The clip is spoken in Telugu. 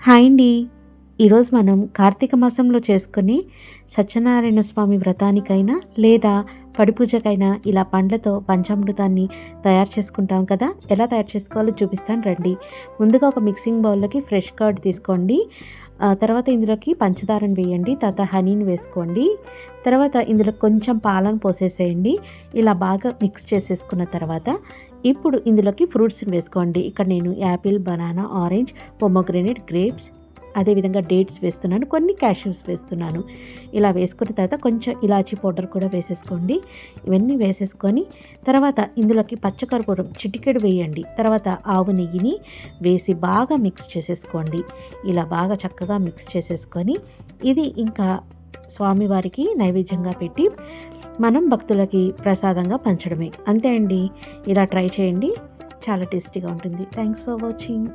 హాయ్ అండి. ఈరోజు మనం కార్తీక మాసంలో చేసుకుని సత్యనారాయణ స్వామి వ్రతానికైనా లేదా పడిపూజకైనా ఇలా పండ్లతో పంచామృతాన్ని తయారు చేసుకుంటాం కదా? ఎలా తయారు చేసుకోవాలో చూపిస్తాను రండి. ముందుగా ఒక మిక్సింగ్ బౌల్లోకి ఫ్రెష్ కర్డ్ తీసుకోండి. తర్వాత ఇందులోకి పంచదారను వేయండి తర్వాత హనీని వేసుకోండి. తర్వాత ఇందులో కొంచెం పాలను పోసేసేయండి. ఇలా బాగా మిక్స్ చేసేసుకున్న తర్వాత ఇప్పుడు ఇందులోకి ఫ్రూట్స్ని వేసుకోండి. ఇక్కడ నేను apple banana orange pomegranate grapes అదేవిధంగా డేట్స్ వేస్తున్నాను. కొన్ని క్యాష్యూస్ వేస్తున్నాను. ఇలా వేసుకున్న తర్వాత కొంచెం ఇలాచీ పౌడర్ కూడా వేసేసుకోండి. ఇవన్నీ వేసేసుకొని తర్వాత ఇందులోకి పచ్చకర్పూరం చిటికెడు వేయండి. తర్వాత ఆవు నెయ్యిని వేసి బాగా మిక్స్ చేసేసుకోండి. ఇలా బాగా చక్కగా మిక్స్ చేసేసుకొని ఇది ఇంకా స్వామివారికి నైవేద్యంగా పెట్టి మనం భక్తులకి ప్రసాదంగా పంచడమే. అంతే అండి. ఇలా ట్రై చేయండి. చాలా టేస్టీగా ఉంటుంది. Thanks for watching